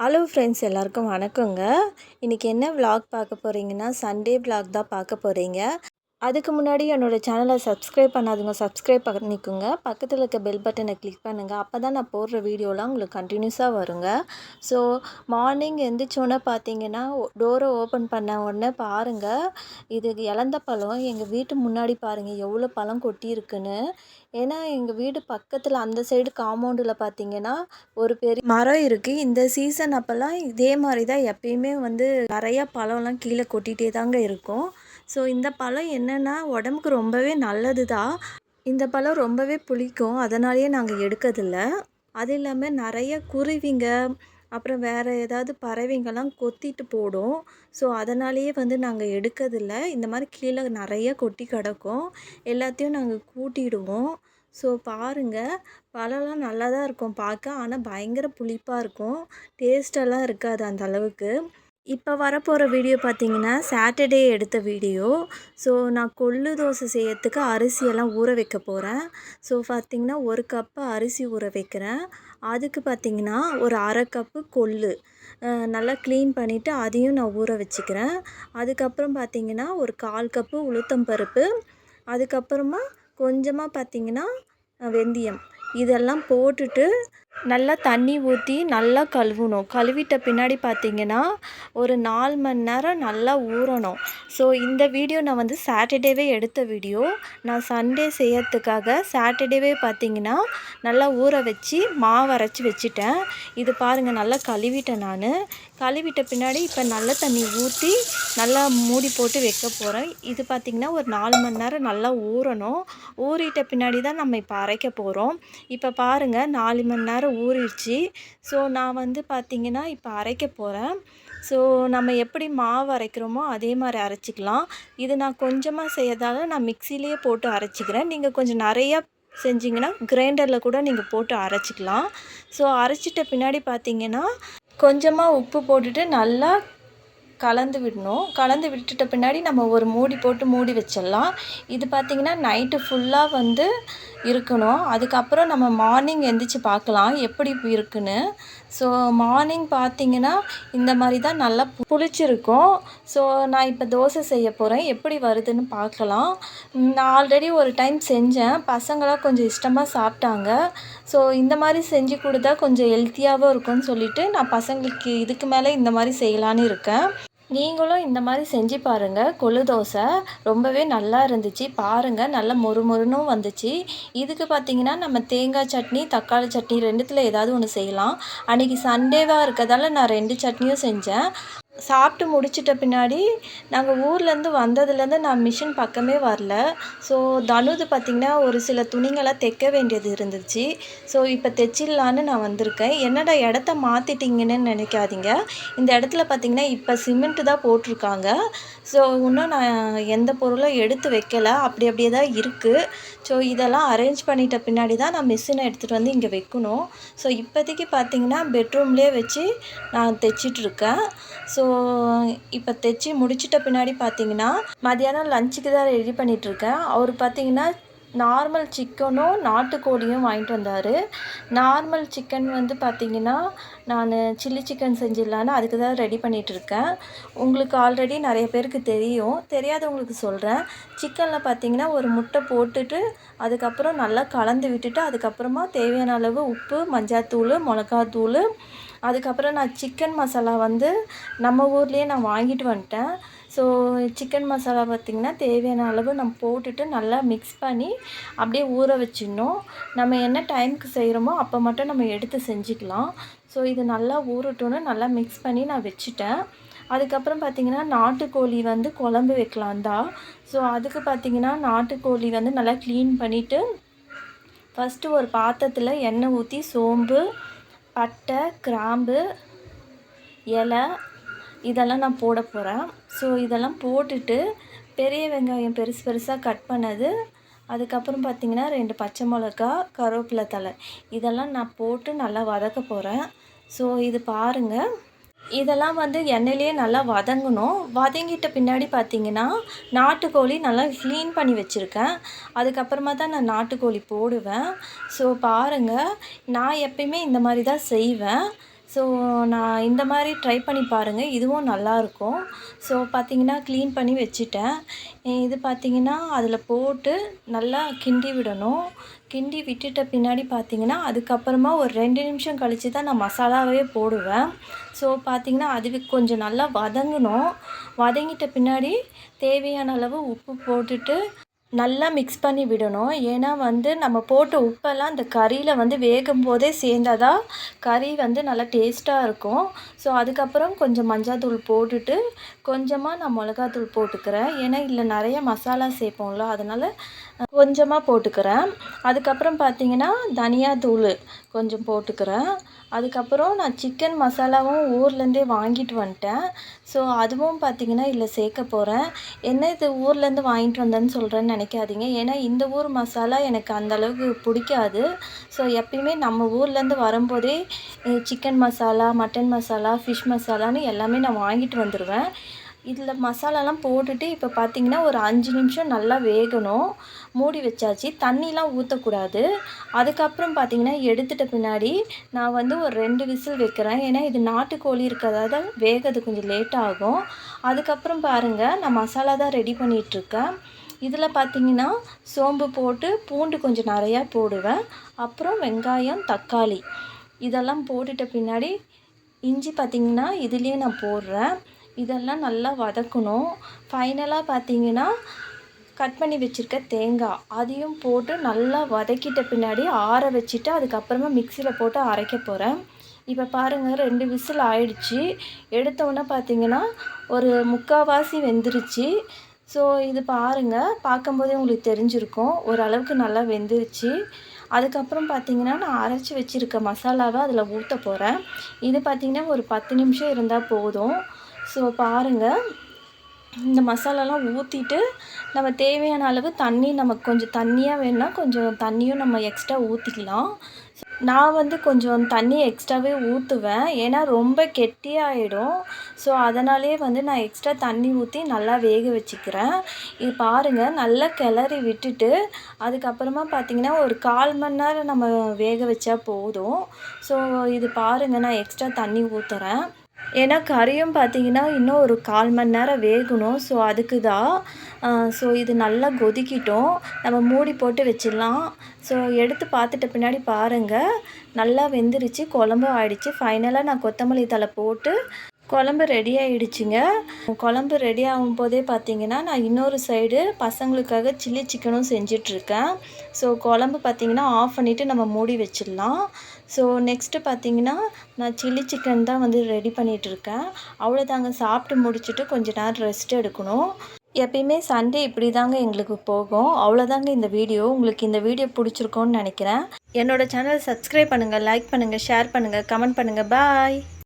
Hello friends எல்லாருக்கும் வணக்கங்க. இன்றைக்கி என்ன விலாக் பார்க்க போகிறீங்கன்னா சண்டே விலாக் தான் பார்க்க போகிறீங்க அதுக்கு முன்னாடி என்னோடய சேனலை சப்ஸ்கிரைப் பண்ணாதவங்க சப்ஸ்கிரைப் பண்ணிக்கோங்க. பக்கத்தில் இருக்க பெல் பட்டனை கிளிக் பண்ணுங்கள் அப்போ தான் நான் போடுற வீடியோலாம் உங்களுக்கு கண்டினியூஸாக வருங்க. ஸோ மார்னிங் எந்திரிச்சோன்னே பார்த்தீங்கன்னா டோரை ஓப்பன் பண்ண உடனே பாருங்கள் இது இழந்த பழம். எங்கள் வீட்டு முன்னாடி பாருங்கள் எவ்வளோ பழம் கொட்டியிருக்குன்னு. ஏன்னா எங்கள் வீடு பக்கத்தில் அந்த சைடு காம்பவுண்டில் பார்த்தீங்கன்னா ஒரு பெரிய மரம் இருக்குது இந்த சீசன் அப்போல்லாம் இதே மாதிரி தான் எப்பயுமே வந்து நிறையா பழம்லாம் கீழே கொட்டிகிட்டே தாங்க இருக்கும். ஸோ இந்த பழம் என்னென்னா உடம்புக்கு ரொம்பவே நல்லது தான் இந்த பழம் ரொம்பவே புளிக்கும். அதனாலேயே நாங்கள் எடுக்கிறதில்ல. அது இல்லாமல் நிறைய குருவிங்க அப்புறம் வேறு ஏதாவது பறவைங்கள்லாம் கொத்திட்டு போடும். ஸோ அதனாலேயே வந்து நாங்கள் எடுக்கிறதில்ல. இந்த மாதிரி கீழே நிறைய கொட்டி கிடக்கும். எல்லாத்தையும் நாங்கள் கூட்டிடுவோம். ஸோ பாருங்கள் பழம்லாம் நல்லா தான் இருக்கும் பார்க்க. ஆனால் பயங்கர புளிப்பாக இருக்கும். டேஸ்டெல்லாம் இருக்காது அந்த அளவுக்கு. இப்போ வரப்போகிற வீடியோ பார்த்தீங்கன்னா சாட்டர்டே எடுத்த வீடியோ. ஸோ நான் கொள்ளு தோசை செய்யறதுக்கு அரிசியெல்லாம் ஊற வைக்க போகிறேன் ஸோ பார்த்திங்கன்னா ஒரு கப்பு அரிசி ஊற வைக்கிறேன். அதுக்கு பார்த்திங்கன்னா ஒரு அரை கப்பு கொள்ளு. நல்லா க்ளீன் பண்ணிவிட்டு அதையும் நான் ஊற வச்சுக்கிறேன். அதுக்கப்புறம் பார்த்திங்கன்னா ஒரு கால் கப்பு உளுத்தம் பருப்பு. அதுக்கப்புறமா கொஞ்சமாக பார்த்திங்கன்னா வெந்தயம். இதெல்லாம் போட்டுட்டு நல்லா தண்ணி ஊற்றி நல்லா கழுவணும். கழுவிட்ட பின்னாடி பார்த்திங்கன்னா ஒரு நாலு மணி நேரம் நல்லா ஊறணும். ஸோ இந்த வீடியோ நான் வந்து சாட்டர்டேவே எடுத்த வீடியோ நான் சண்டே செய்யறதுக்காக சாட்டர்டேவே பார்த்தீங்கன்னா நல்லா ஊற வச்சு மாவு அரைச்சி வச்சுட்டேன். இது பாருங்கள் நல்லா கழுவிட்டேன் நான். கழுவிட்ட பின்னாடி இப்போ நல்ல தண்ணி ஊற்றி நல்லா மூடி போட்டு வைக்க போகிறேன் இது பார்த்திங்கன்னா ஒரு நாலு மணி நேரம் நல்லா ஊறணும். ஊறிட்ட பின்னாடி தான் நம்ம இப்போ அரைக்க போகிறோம் இப்போ பாருங்கள் நாலு மணி நேரம் ஊறிடுச்சு. ஸோ நான் வந்து பார்த்திங்கன்னா இப்போ அரைக்க போகிறேன் ஸோ நம்ம எப்படி மாவு அரைக்கிறோமோ அதே மாதிரி அரைச்சிக்கலாம். இது நான் கொஞ்சமாக செய்யறதால நான் மிக்சிலேயே போட்டு அரைச்சிக்கிறேன். நீங்கள் கொஞ்சம் நிறையா செஞ்சிங்கன்னா கிரைண்டரில் கூட நீங்கள் போட்டு அரைச்சிக்கலாம். ஸோ அரைச்சிட்ட பின்னாடி பார்த்தீங்கன்னா கொஞ்சமாக உப்பு போட்டுட்டு நல்லா கலந்து விடணும். கலந்து விட்டுட்ட பின்னாடி நம்ம ஒரு மூடி போட்டு மூடி வச்சிடலாம். இது பார்த்திங்கன்னா நைட்டு ஃபுல்லாக வந்து இருக்கணும். அதுக்கப்புறம் நம்ம மார்னிங் எந்திரிச்சு பார்க்கலாம். எப்படி இருக்குன்னு. ஸோ மார்னிங் பார்த்திங்கன்னா இந்த மாதிரி தான் நல்லா புளிச்சிருக்கும். ஸோ நான் இப்போ தோசை செய்ய போகிறேன் எப்படி வருதுன்னு பார்க்கலாம். நான் ஆல்ரெடி ஒரு டைம் செஞ்சேன். பசங்களாம் கொஞ்சம் இஷ்டமாக சாப்பிட்டாங்க. ஸோ இந்த மாதிரி செஞ்சு கொடுத்தா கொஞ்சம் ஹெல்த்தியாகவும் இருக்கும்னு சொல்லிவிட்டு நான் பசங்களுக்கு இதுக்கு மேலே இந்த மாதிரி செய்யலான்னு இருக்கேன். நீங்களும் இந்த மாதிரி செஞ்சு பாருங்கள் கொழு தோசை ரொம்பவே நல்லா இருந்துச்சு. பாருங்கள் நல்லா மொறு மொறுனும் வந்துச்சு. இதுக்கு பார்த்தீங்கன்னா நம்ம தேங்காய் சட்னி தக்காளி சட்னி ரெண்டுத்தில் ஏதாவது ஒன்று செய்யலாம். அன்றைக்கி சண்டேவாக இருக்கிறதால நான் ரெண்டு சட்னியும் செஞ்சேன். சாப்பிட்டு முடிச்சிட்ட பின்னாடி நாங்கள் ஊர்லேருந்து வந்ததுலேருந்து நான் மிஷின் பக்கமே வரல. ஸோ தனுது பார்த்திங்கன்னா ஒரு சில துணிங்களாம் தைக்க வேண்டியது இருந்துச்சு. ஸோ இப்போ தைச்சிடலான்னு நான் வந்திருக்கேன். என்னடா இடத்த மாற்றிட்டிங்கன்னு நினைக்காதீங்க. இந்த இடத்துல பார்த்திங்கன்னா இப்போ சிமெண்ட்டு தான் போட்டிருக்காங்க. ஸோ இன்னும் நான் எந்த பொருளும் எடுத்து வைக்கல. அப்படி அப்படியே தான் இருக்குது ஸோ இதெல்லாம் அரேஞ்ச் பண்ணிட்ட பின்னாடி தான் நான் மிஷினை எடுத்துகிட்டு வந்து இங்கே வைக்கணும். ஸோ இப்போதைக்கு பார்த்திங்கன்னா பெட்ரூம்லேயே வச்சு நான் தைச்சிட்ருக்கேன் ஸோ இப்போ தைச்சி முடிச்சிட்ட பின்னாடி பார்த்தீங்கன்னா மதியானம் லஞ்சுக்கு தான் ரெடி பண்ணிகிட்ருக்கேன் அவர் பார்த்தீங்கன்னா நார்மல் சிக்கனும் நாட்டுக்கோழியும் வாங்கிட்டு வந்தார். நார்மல் சிக்கன் வந்து பார்த்திங்கன்னா நான் சில்லி சிக்கன் செஞ்சிடலான்னு அதுக்கு தான் ரெடி பண்ணிகிட்ருக்கேன் உங்களுக்கு ஆல்ரெடி நிறைய பேருக்கு தெரியும். தெரியாதவங்களுக்கு சொல்கிறேன் சிக்கனில் பார்த்திங்கன்னா ஒரு முட்டை போட்டுட்டு அதுக்கப்புறம் நல்லா கலந்து விட்டுட்டு அதுக்கப்புறமா தேவையான அளவு உப்பு மஞ்சாத்தூள் மிளகாத்தூள் அதுக்கப்புறம் நான் சிக்கன் மசாலா வந்து நம்ம ஊர்லேயே நான் வாங்கிட்டு வந்துட்டேன். ஸோ சிக்கன் மசாலா பார்த்திங்கன்னா தேவையான அளவு நம்ம போட்டுட்டு நல்லா மிக்ஸ் பண்ணி அப்படியே ஊற வச்சிடணும். நம்ம என்ன டைமுக்கு செய்கிறோமோ அப்போ மட்டும் நம்ம எடுத்து செஞ்சுக்கலாம். ஸோ இது நல்லா ஊறட்டோன்னு நல்லா மிக்ஸ் பண்ணி நான் வச்சுட்டேன். அதுக்கப்புறம் பார்த்திங்கன்னா நாட்டுக்கோழி வந்து குழம்பு வைக்கலாம் தான். ஸோ அதுக்கு பார்த்திங்கன்னா நாட்டுக்கோழி வந்து நல்லா க்ளீன் பண்ணிவிட்டு ஃபஸ்ட்டு ஒரு பாத்திரத்தில் எண்ணெய் ஊற்றி சோம்பு பட்டை கிராம்பு இலை இதெல்லாம் நான் போட போகிறேன் ஸோ இதெல்லாம் போட்டுட்டு பெரிய வெங்காயம் பெருசு பெருசாக கட் பண்ணது. அதுக்கப்புறம் பார்த்திங்கன்னா ரெண்டு பச்சை மிளகா கருவேப்பிலை தலை இதெல்லாம் நான் போட்டு நல்லா வதக்க போகிறேன் ஸோ இது பாருங்கள் இதெல்லாம் வந்து எண்ணெயிலே நல்லா வதங்கணும். வதங்கிட்ட பின்னாடி பார்த்தீங்கன்னா நாட்டுக்கோழி நல்லா க்ளீன் பண்ணி வச்சுருக்கேன். அதுக்கப்புறமா தான் நான் நாட்டுக்கோழி போடுவேன். ஸோ பாருங்கள் நான் எப்பயுமே இந்த மாதிரி தான் செய்வேன். ஸோ நான் இந்த மாதிரி ட்ரை பண்ணி பாருங்கள் இதுவும் நல்லாயிருக்கும் ஸோ பார்த்தீங்கன்னா க்ளீன் பண்ணி வச்சுட்டேன். இது பார்த்தீங்கன்னா அதில் போட்டு நல்லா கிண்டி விடணும். கிண்டி விட்டுட்ட பின்னாடி பார்த்திங்கன்னா அதுக்கப்புறமா ஒரு ரெண்டு நிமிஷம் கழித்து தான் நான் மசாலாவே போடுவேன். ஸோ பார்த்திங்கன்னா அது கொஞ்சம் நல்லா வதங்கணும். வதங்கிட்ட பின்னாடி தேவையான அளவு உப்பு போட்டுட்டு நல்லா மிக்ஸ் பண்ணி விடணும். ஏன்னா வந்து நம்ம போட்ட உப்பெல்லாம் அந்த கறியில் வந்து வேகும் போதே சேர்ந்தாதான் கறி வந்து நல்லா டேஸ்ட்டாக இருக்கும். ஸோ அதுக்கப்புறம் கொஞ்சம் மஞ்சாத்தூள் போட்டுட்டு கொஞ்சமாக நான் மிளகாத்தூள் போட்டுக்கிறேன். ஏன்னா இதில் நிறைய மசாலா சேர்ப்போம்ல அதனால் கொஞ்சமாக போட்டுக்கிறேன். அதுக்கப்புறம் பார்த்தீங்கன்னா தனியாத்தூள் கொஞ்சம் போட்டுக்கிறேன். அதுக்கப்புறம் நான் சிக்கன் மசாலாவும் ஊர்லேருந்தே வாங்கிட்டு வந்துட்டேன். ஸோ அதுவும் பார்த்திங்கன்னா இதில் சேர்க்க போகிறேன் என்ன இது ஊர்லேருந்து வாங்கிட்டு வந்தேன்னு சொல்கிறேன்னு நினைக்காதீங்க. ஏன்னா இந்த ஊர் மசாலா எனக்கு அந்தளவுக்கு பிடிக்காது. ஸோ எப்பயுமே நம்ம ஊர்லேருந்து வரும்போதே chicken masala mutton masala fish மசாலான்னு எல்லாமே நான் வாங்கிட்டு வந்துடுவேன் இதில் மசாலாலாம் போட்டுட்டு இப்போ பார்த்திங்கன்னா ஒரு அஞ்சு நிமிஷம் நல்லா வேகணும். மூடி வச்சாச்சு. தண்ணிலாம் ஊற்றக்கூடாது அதுக்கப்புறம் பார்த்திங்கன்னா எடுத்துட்ட பின்னாடி நான் வந்து ஒரு ரெண்டு விசில் வைக்கிறேன். ஏன்னா இது நாட்டுக்கோழி இருக்கிறதால வேகிறது கொஞ்சம் லேட் ஆகும். அதுக்கப்புறம் பாருங்கள் நான் மசாலா தான் ரெடி பண்ணிகிட்ருக்கேன். இதில் பார்த்திங்கன்னா சோம்பு போட்டு பூண்டு கொஞ்சம் நிறையா போடுவேன். அப்புறம் வெங்காயம் தக்காளி இதெல்லாம் போட்டுட்ட பின்னாடி இஞ்சி பார்த்திங்கன்னா இதுலேயே நான் போடுறேன். இதெல்லாம் நல்லா வதக்கணும். ஃபைனலாக பார்த்தீங்கன்னா கட் பண்ணி வச்சுருக்க தேங்காய் அதையும் போட்டு நல்லா வதக்கிட்ட பின்னாடி ஆற வச்சுட்டு அதுக்கப்புறமா மிக்சியில் போட்டு அரைக்க போகிறேன் இப்போ பாருங்கள் ரெண்டு விசில் ஆயிடுச்சு. எடுத்தோன்னே பார்த்தீங்கன்னா ஒரு முக்கால்வாசி வெந்துருச்சு. ஸோ இது பாருங்கள் பார்க்கும்போதே உங்களுக்கு தெரிஞ்சிருக்கும். ஓரளவுக்கு நல்லா வெந்துருச்சு. அதுக்கப்புறம் பார்த்திங்கன்னா நான் அரைச்சி வச்சுருக்க மசாலாவை அதில் ஊற்ற போகிறேன் இது பார்த்திங்கன்னா ஒரு பத்து நிமிஷம் இருந்தால் போதும். ஸோ பாருங்கள் இந்த மசாலாலாம் ஊற்றிட்டு நம்ம தேவையான அளவு தண்ணி நமக்கு கொஞ்சம் தண்ணியாக வேணும்னா கொஞ்சம் தண்ணியும் நம்ம எக்ஸ்ட்ரா ஊற்றிக்கலாம் நான் வந்து கொஞ்சம் தண்ணி எக்ஸ்ட்ராவே ஊற்றுவேன் ஏன்னா ரொம்ப கெட்டியாகிடும் ஸோ அதனாலே வந்து நான் எக்ஸ்ட்ரா தண்ணி ஊற்றி நல்லா வேக வச்சுக்கிறேன். இது பாருங்கள் நல்லா கிளறி விட்டுட்டு அதுக்கப்புறமா பார்த்திங்கன்னா ஒரு கால் மணி நேரம் நம்ம வேக வச்சா போதும். ஸோ இது பாருங்கள் நான் எக்ஸ்ட்ரா தண்ணி ஊற்றுறேன் ஏன்னா கறியும் பார்த்தீங்கன்னா இன்னும் ஒரு கால் மணி நேரம் வேகணும். ஸோ அதுக்கு தான் ஸோ இது நல்லா கொதிக்கிட்டோம். நம்ம மூடி போட்டு வச்சிடலாம். ஸோ எடுத்து பார்த்துட்ட பின்னாடி பாருங்கள் நல்லா வெந்துருச்சு குழம்பும் ஆயிடுச்சு. ஃபைனலாக நான் கொத்தமல்லி தலை போட்டு குழம்பு ரெடி ஆகிடுச்சிங்க குழம்பு ரெடி ஆகும் போதே பார்த்தீங்கன்னா நான் இன்னொரு சைடு பசங்களுக்காக சில்லி சிக்கனும் செஞ்சிட்ருக்கேன் ஸோ குழம்பு பார்த்திங்கன்னா ஆஃப் பண்ணிவிட்டு நம்ம மூடி வச்சிடலாம். ஸோ நெக்ஸ்ட்டு பார்த்தீங்கன்னா நான் சில்லி சிக்கன் தான் வந்து ரெடி பண்ணிகிட்ருக்கேன் அவ்வளோதாங்க சாப்பிட்டு முடிச்சுட்டு கொஞ்சம் நேரம் ரெஸ்ட் எடுக்கணும். எப்பயுமே சண்டே இப்படி தாங்க எங்களுக்கு போகும். அவ்வளோதாங்க இந்த வீடியோ உங்களுக்கு இந்த வீடியோ பிடிச்சிருக்கோன்னு நினைக்கிறேன். என்னோடய சேனல் சப்ஸ்கிரைப் பண்ணுங்கள் லைக் பண்ணுங்கள் ஷேர் பண்ணுங்கள் கமெண்ட் பண்ணுங்கள் பாய்